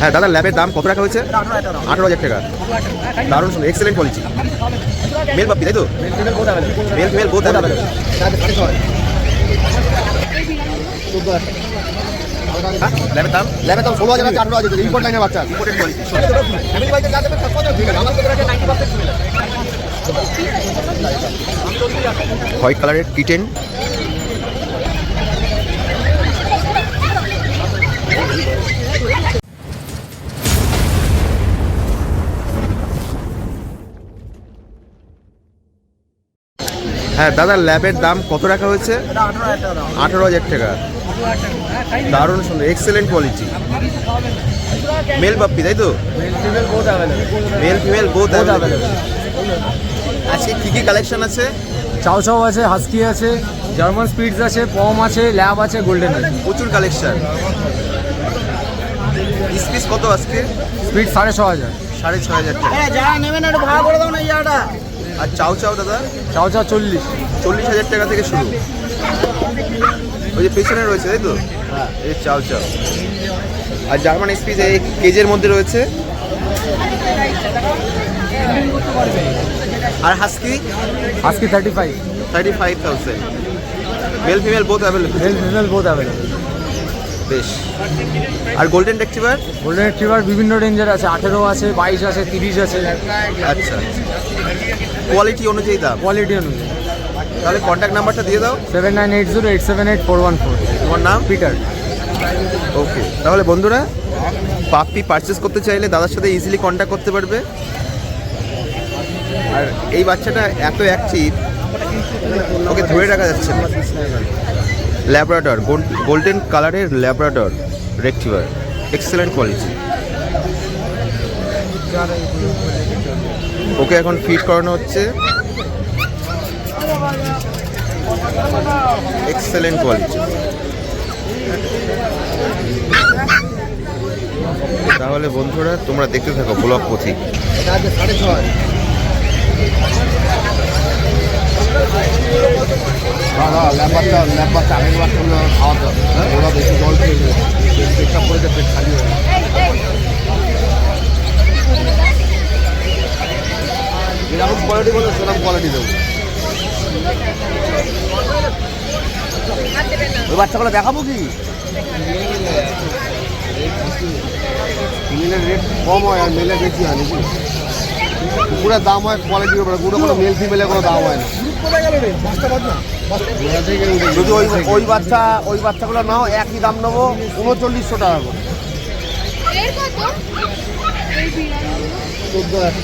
হ্যাঁ দাদা ল্যাবের দাম কত রাখা হয়েছে? আঠারো হাজার টাকা। দারুণ সুন্দর এক্সেলেন্ট কোয়ালিটি মেল পাপি তাই তো? মেল ফিমেল বোথ ল্যাবের দাম? ষোলো হাজার আঠারো হাজার ইম্পোর্ট লাইনের বাচ্চা। ইম্পোর্টেড কোয়ালিটি ফ্যামিলি বাইকে যা হ্যাঁ দাদা ল্যাবের দাম কত রাখা হয়েছে? আঠারো হাজার টাকা। দারুণ সুন্দর এক্সেলেন্ট কোয়ালিটি মেল বাপ্পি তাই তো? মেল ফিমেল বোথ আজকে কি কি কালেকশন আছে? চাও চাও আছে হাস্কি আছে জার্মান স্পিডস আছে পম আছে ল্যাব আছে গোল্ডেন আছে। প্রচুর কালেকশন স্পিস কত আজকে? স্পিড সাড়ে ছ হাজার। সাড়ে ছ হাজার টাকা। যারা নেবেন একটু ভাড়া করে দাও না ইয়াটা আর চাও চাও দাদা? চাও চাও চল্লিশ। চল্লিশ হাজার টাকা থেকে শুরু। ওই যে পেছনে রয়েছে তাই তো? এই চাও চাও। আর জার্মান স্পিস এই কেজের মধ্যে রয়েছে। আর husky? Husky thirty five thirty five thousand male female both available male female both available বেশ। আর গোল্ডেন রেক্টিভার গোল্ডেন রিট্রিভার বিভিন্ন রেঞ্জের আছে আঠেরো আছে বাইশ আছে তিরিশ আছে। আচ্ছা। কোয়ালিটি অনুযায়ী দাম? কোয়ালিটি অনুযায়ী। তাহলে কন্ট্যাক্ট নাম্বারটা দিয়ে দাও। Seven nine eight zero eight seven eight four one four তোমার নাম? পিটার ওকে তাহলে বন্ধুরা পাপ্পি পারচেস করতে চাইলে দাদার সাথে ইজিলি কন্ট্যাক্ট করতে পারবে। আর এই বাচ্চাটা এত অ্যাক্টিভ ওকে ধরে রাখা যাচ্ছে না। ল্যাবরাডর গোল্ডেন কালারের Labrador retriever excellent quality okay এখন ফিট করানো হচ্ছে। এক্সেলেন্ট কোয়ালিটি তাহলে বন্ধুরা, তোমরা দেখতে থাকো এটা আছে সাড়ে ছয় খাওয়াতে হবে ওরা বেশি জল খেয়ে পেট যেরকম কোয়ালিটি কোয়ালিটি দেবো। ওই বাচ্চাগুলো দেখাবো কি? ফিমেলের রেট কম হয় আর মেলের বেশি হয় নাকি? কুকুরের দাম হয় কোয়ালিটির উপরে। কুকুরের কোনো মেল ফিমেলের কোনো দাম হয় না। যদি ওই ওই বাচ্চা ওই বাচ্চাগুলো নাও একই দাম নেব উনচল্লিশশো টাকা করে। এর কত? এই বিড়াল চোদ্দ হাজার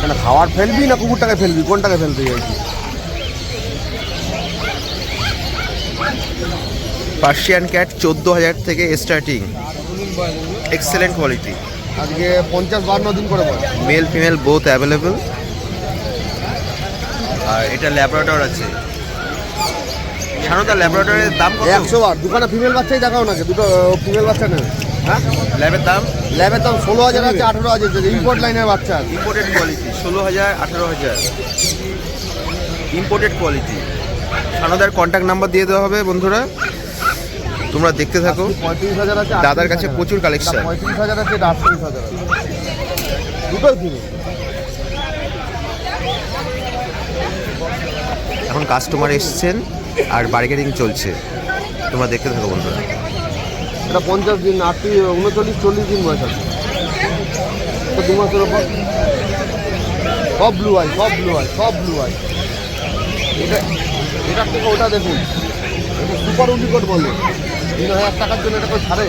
টাকা খাওয়ার ফেলবি না কুকুরটাকে ফেলবি? কোনটাকে ফেলতে চাইছি পার্সিয়ান ক্যাট চোদ্দ হাজার থেকে স্টার্টিং এক্সেলেন্ট কোয়ালিটি আজকে পঞ্চাশ বান্ন দিন করে মেল ফিমেল বোথ অ্যাভেলেবল আর এটা ল্যাবরেটর আছে। সারদা ল্যাবরেটরের দাম কত? একশো বার। দুখানা ফিমেল বাচ্চাই দেখাও নাকি দুটো ফিমেল বাচ্চা নেবে হ্যাঁ? ল্যাবের দাম? ল্যাবের দাম ষোলো হাজার আছে আঠেরো হাজার আছে। ইম্পোর্ট লাইনের বাচ্চা ইম্পোর্টেড কোয়ালিটি ষোলো হাজার আঠারো হাজার। ইম্পোর্টেড কোয়ালিটি সানদার কন্ট্যাক্ট নাম্বার দিয়ে দেওয়া হবে বন্ধুরা। তোমরা দেখতে থাকো। পঁয়ত্রিশ হাজার আছে দাদার কাছে প্রচুর কালেকশন পঁয়ত্রিশ হাজার আছে আটত্রিশ হাজার আছে। দুটোই ফিমেল এখন কাস্টমার এসছেন আর বার্গেনিং চলছে। তোমরা দেখতে থাকো বন্ধুরা। এটা পঞ্চাশ দিন আটত্রিশ উনচল্লিশ চল্লিশ দিন বয়স আছে। তো দু মাসের ওপর। সব ব্লু আই সব ব্লু আই সব ব্লু আই এটা এটার থেকে ওটা দেখুন। এটা সুপার উলিকট বলে। তিন হাজার টাকার জন্য এটা ছাড়ে?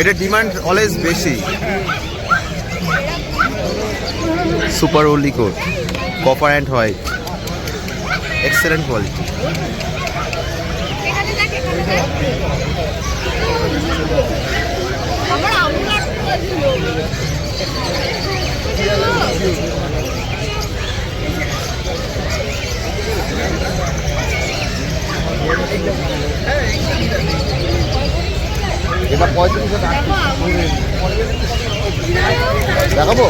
এটা ডিমান্ড অলওয়েজ বেশি। Super wooly coat copper and white. Excellent quality. দেখাবো?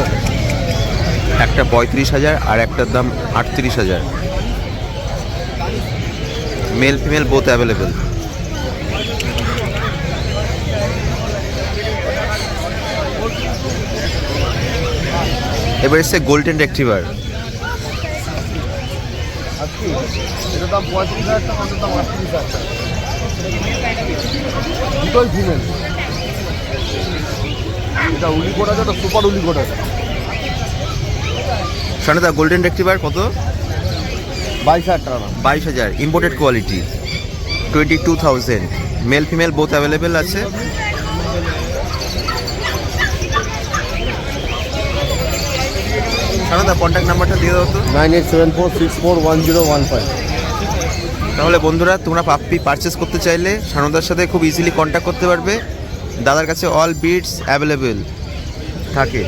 একটা পঁয়ত্রিশ হাজার আর একটার দাম আটত্রিশ হাজার। মেল ফিমেল বোথ অ্যাভেলেবেল এবার এসছে গোল্ডেন রেক্টিভার আজকে এটার দাম পঁয়ত্রিশ হাজার টাকা ওটার দাম আটত্রিশ হাজার টাকা দুটোই ফিমেল এটা উলি কোট আছে ওটা সুপার উলি কোট আছে সানদা গোল্ডেন রেক্টিভার কত? বাইশ হাজার টাকা। বাইশ হাজার। Imported quality twenty two thousand male female both available আছে। সানদা কন্ট্যাক্ট নাম্বারটা দিয়ে দাও তো। Nine eight seven four six four one zero one five তাহলে বন্ধুরা তোমরা পাপ্পি পারচেস করতে চাইলে সানদার সাথে খুব ইজিলি কন্ট্যাক্ট করতে পারবে। দাদার কাছে অল বিটস অ্যাভেলেবেল থাকে।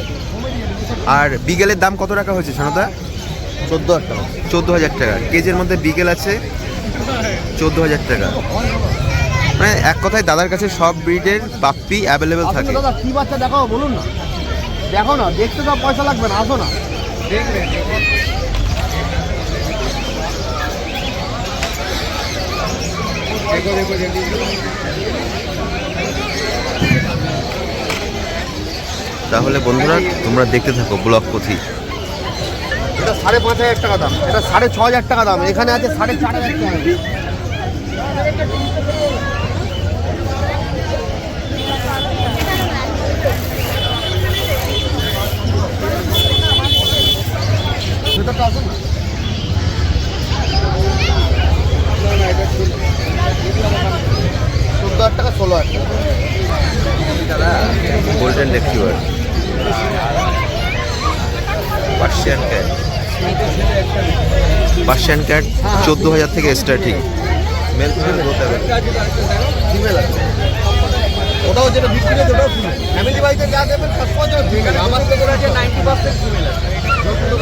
আর বিগেলের দাম কত টাকা হয়েছে সানদা? চোদ্দ হাজার টাকা। চোদ্দ হাজার টাকা। কেজের মধ্যে বিকেল আছে চোদ্দ হাজার টাকা। মানে এক কথায় দাদার কাছে সব ব্রিডের পাপ্পি অ্যাভেলেবেল থাকে। দাদা কি বাচ্চা দেখাও বলুন না। দেখো না দেখতে তো পয়সা লাগবে না আসো না। তাহলে বন্ধুরা, তোমরা দেখতে থাকো ব্লগ পথি এটা সাড়ে পাঁচ হাজার টাকা দাম। এটা সাড়ে ছ হাজার টাকা দাম। এখানে আছে সাড়ে চার হাজার টাকা। ভেতরটা আসুন না। চোদ্দ হাজার টাকা ষোলো হাজার golden retriever Persian cat Persian cat চোদ্দ হাজার থেকে স্টার্টিং মেল ফিমেল ফিমেল আছে ওটাও যেটা বিক্রি হয়েছে ওটাও ফিমেল ফ্যামিলি বাড়িতে যা দেবেন ফিমেল আমার থেকে আছে নাইনটি পার্সেন্ট ফিমেল আছে আছে।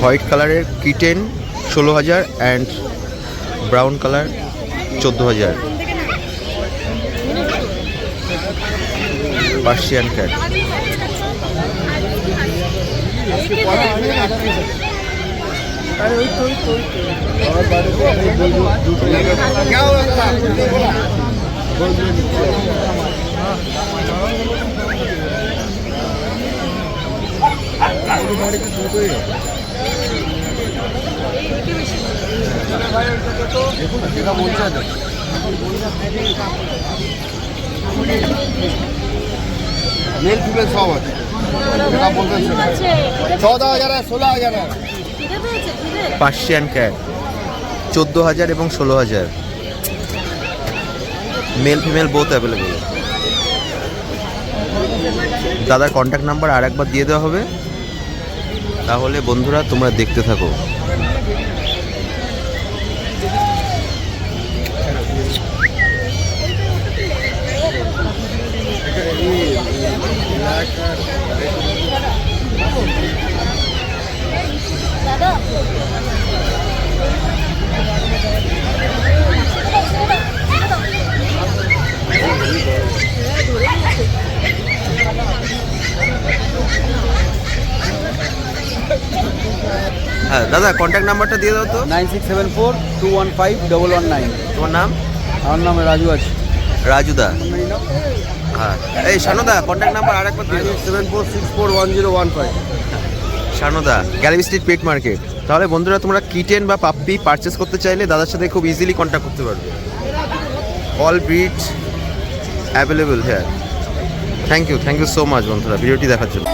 হোয়াইট কালারের কিটেন ষোলো হাজার অ্যান্ড ব্রাউন কালার চোদ্দ হাজার। Persian cat. মেল ফিমেল সব আছে হাজার ষোলো হাজার পার্সিয়ান ক্যাট চোদ্দ হাজার এবং ষোলো হাজার। মেল ফিমেল বোথ অ্যাভেলেবেল দাদার কন্ট্যাক্ট নাম্বার আর একবার দিয়ে দেওয়া হবে। তাহলে বন্ধুরা তোমরা দেখতে থাকো। হ্যাঁ দাদা কন্ট্যাক্ট নাম্বারটা দিয়ে দাও তো। Nine six seven four two one five double one nine. তোমার নাম? আমার নাম রাজু আছে। রাজুদা হ্যাঁ। এই শানুদা কন্ট্যাক্ট নাম্বার আর একবার দিয়ে seven four six four one zero one five. শানুদা gallery street pet market তাহলে বন্ধুরা তোমরা কিটেন বা পাপ্পি পারচেস করতে চাইলে দাদার সাথে খুব ইজিলি কন্ট্যাক্ট করতে পারবে। অল ব্রিড অ্যাভেলেবল হ্যাঁ thank you thank you so much বন্ধুরা ভিডিওটি দেখার জন্য।